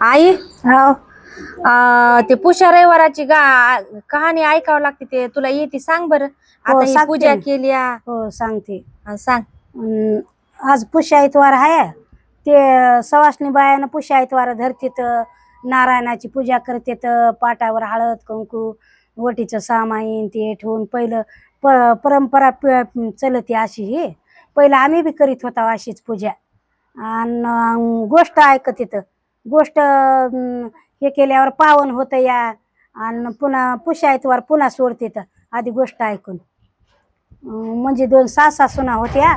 आई हो अं, ते पुष्या रविवाराची गा कहाणी ऐकावं लागते ते. तुला येते सांग बरं. हो, आता ही सांगते. पूजा ना. केली आ. हो सांगते. हा, सांग. अं, आज पुष्या इतवार आहे. ते सवासणी बायानं पुष्या इतवार धरतीत नारायणाची पूजा करतेत पाटावर हळद कुंकू वटीचं सामाईन ते ठेवून पहिलं प परंपरा प- चलते अशी ही. पहिलं आम्ही बी करीत होता अशीच पूजा. आणि गोष्ट ऐकत येतं गोष्ट हे केल्यावर पावन होतं या आणि पुन्हा पुष्या इतवार पुन्हा सोडते आधी गोष्ट ऐकून. म्हणजे दोन सासा सुना होत्या.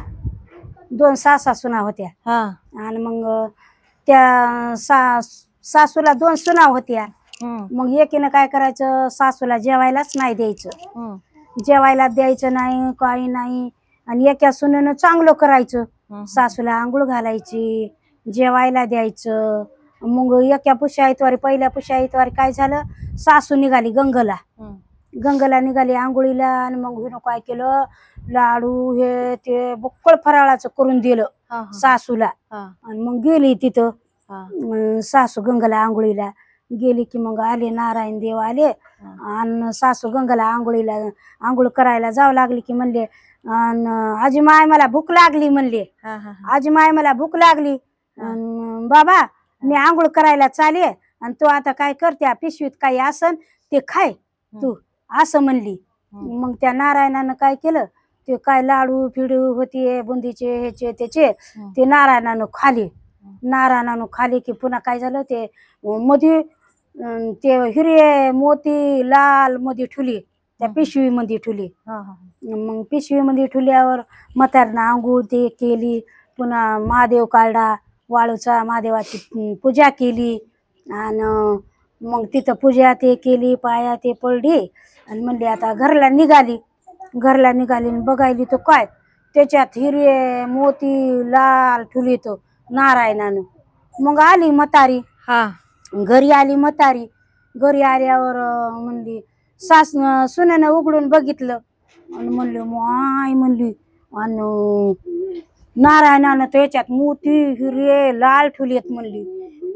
दोन सासा सुना होत्या. हा. आणि मग त्या सा सासूला दोन सुना होत्या. मग एकीनं काय करायचं? सासूला जेवायलाच नाही द्यायचं. जेवायला द्यायचं नाही काही नाही. आणि एका सुनेनं चांगलं करायचं. सासूला आंघोळ घालायची जेवायला द्यायचं. मग एका पुष्या इतवारी पहिल्या पुष्या इतवारी काय झालं? सासू निघाली गंगला. गंगेला निघाली आंघोळीला आणि मग हिनं काय केलं? लाडू हे ते बुक्कळ फराळाचं करून दिलं सासूला. आणि मग गेली तिथं. सासू गंगाला आंघोळीला. गेली की मग आले नारायण देव आले. आणि सासू गंगाला आंघोळीला आंघोळ करायला जावं लागली की म्हणले आजी माय मला भूक लागली म्हणले. आजी माय मला भूक लागली. बाबा मी आंघोळ करायला चाले आणि तू आता काय करते पिशवीत काही असन ते खाय. तू असं म्हणली. मग त्या नारायणानं काय केलं ते काय लाडू फिडू होते बुंदीचे ह्याचे त्याचे. ते नारायणानं खाली. नारायणानं खाली की पुन्हा काय झालं ते मध्ये ते हिरवे मोती लाल मध्ये ठुली त्या हम्म. पिशवीमध्ये ठुली. मग पिशवीमध्ये ठुल्यावर म्हातारनं आंघोळ ते केली पुन्हा महादेव काढला वाळूचा महादेवाची पूजा केली. आणि मग तिथं पूजा ते केली पाया ते पडली. आणि म्हणली आता घरला निघाली. घरला निघाली बघायली तो काय? त्याच्यात हिरवे मोती लाल ठुली तो नारायणानं. मग आली म्हातारी. हा. घरी आली म्हातारी. घरी आल्यावर म्हणली सास सुनेनं उघडून बघितलं. आणि म्हणले माय म्हणली आणि नारायणानं त्याच्यात मोती हिरवे लाल ठुलेत म्हणली.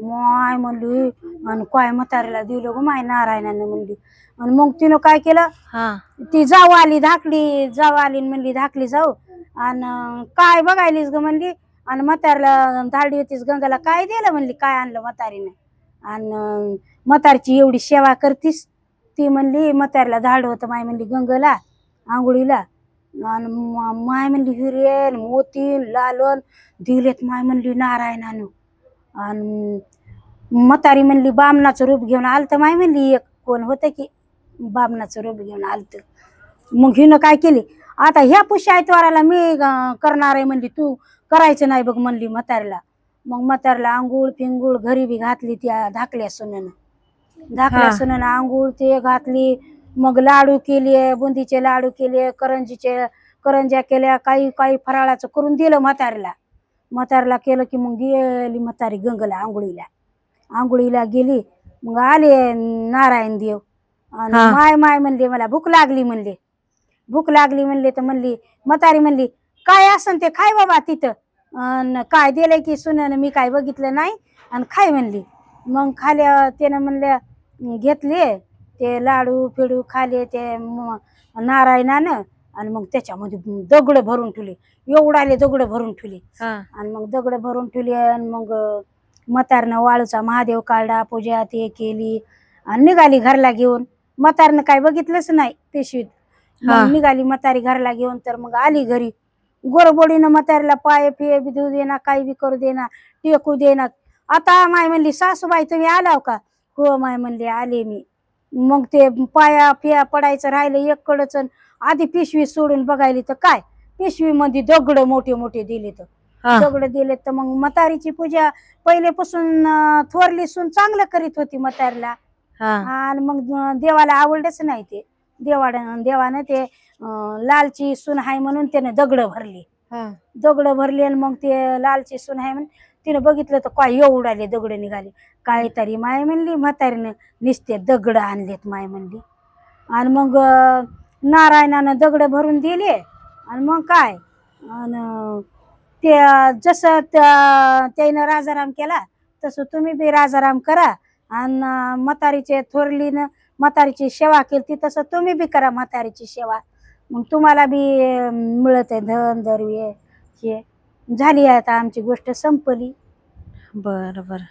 माय म्हणली आणि काय म्हातारीला दिलं ग माय नारायणानं म्हणली. आणि मग तिनं काय केलं? हा. ती जाऊ आली धाकली जाऊ आली म्हणली धाकली जाऊ. आणि काय बघायलीस ग? म्हणली. आणि म्हातारला धाडी होतीस गंगाला काय दिलं? म्हणली काय आणलं म्हातारीनं? आणि म्हातारची एवढी सेवा करतीस. ती म्हणली म्हातारला धाड होतं माय म्हणली गंगला आंघोळीला. आणि माय म्हणली हिरेन मोती लालन दिलेत माय म्हणली नारायणानं. आणि म्हातारी म्हणली बामणाचं रूप घेऊन आलतं माय म्हणली एक कोण होतं की बामणाचं रूप घेऊन आलतं. मग हिनं काय केली? आता ह्या पुष्या आयतवाराला मी करणार आहे म्हणली तू करायचं नाही बघ म्हणली म्हातारीला. मग म्हातारीला आंघोळ पिंगूळ घरी बी घातली त्या धाकल्या सुनेनं. धाकल्या. सुनेनं आंघोळ ते घातली मग लाडू केले बुंदीचे लाडू केले करंजीचे करंज्या केल्या काही काही फराळाचं करून दिलं म्हातारीला. म्हातारीला केलं की मग गेली म्हातारी गंगला आंघोळीला. आंघोळीला गेली मग आले नारायण देव. आणि. माय माय म्हणले मला भूक लागली म्हणले. भूक लागली म्हणले तर म्हणली म्हातारी म्हणली काय असन ते खाय बाबा तिथं? अन काय दिलंय की सुनानं मी काय बघितलं नाही. आणि खाय म्हणली. मग खाल्या त्यानं म्हणल्या घेतले. ते लाडू फिडू खाले ते नारायणानं आणि मग त्याच्यामध्ये दगड भरून ठेवले. एवढाले दगड भरून ठेवले. आणि मग दगड भरून ठेवली आणि मग म्हातारनं वाळूचा महादेव काढला पूजा ते केली आणि निघाली घरला घेऊन. म्हातारनं काय बघितलंच नाही पिशवीत. मग निघाली म्हातारी घरला घेऊन तर मग आली घरी. गोरबोडीनं म्हातारीला पाय फिय बी देऊ देना काही बी करू देना टेकू देना. आता माय म्हणली सासूबाई तुम्ही आलाव का? हो माय म्हणली आले मी. मग ते पाया फिया पडायचं राहिलं एक कडच आधी पिशवी सोडून बघायली तर काय पिशवीमध्ये दगड मोठे मोठे दिले तर. दगड दिले तर मग म्हातारीची पूजा पहिलेपासून थोरली सून चांगलं करीत होती म्हातारीला हा. आणि मग देवाला आवडलंच नाही ते देवानं देवानं ते लालची सून आहे म्हणून त्यानं दगड भरली हा. दगड भरली आणि मग ते लालची सून आहे म्हणून तिनं बघितलं तर काय एवढाले दगड निघाले. काय तरी माय म्हणली म्हातारीनं निसते दगड आणलेत माय म्हणली. आणि मग नारायणानं दगड भरून दिले. आणि मग काय? आणि ते जसं त्या- त्यानं राजाराम केला तसं तुम्ही बी राजाराम करा. आणि म्हातारीचे थोरलीनं म्हातारीची सेवा केली तसं तुम्ही बी करा म्हातारीची सेवा. मग तुम्हाला बी मिळत आहे धन दरवे हे. झाली आता आमची गोष्ट संपली. बरं बरं.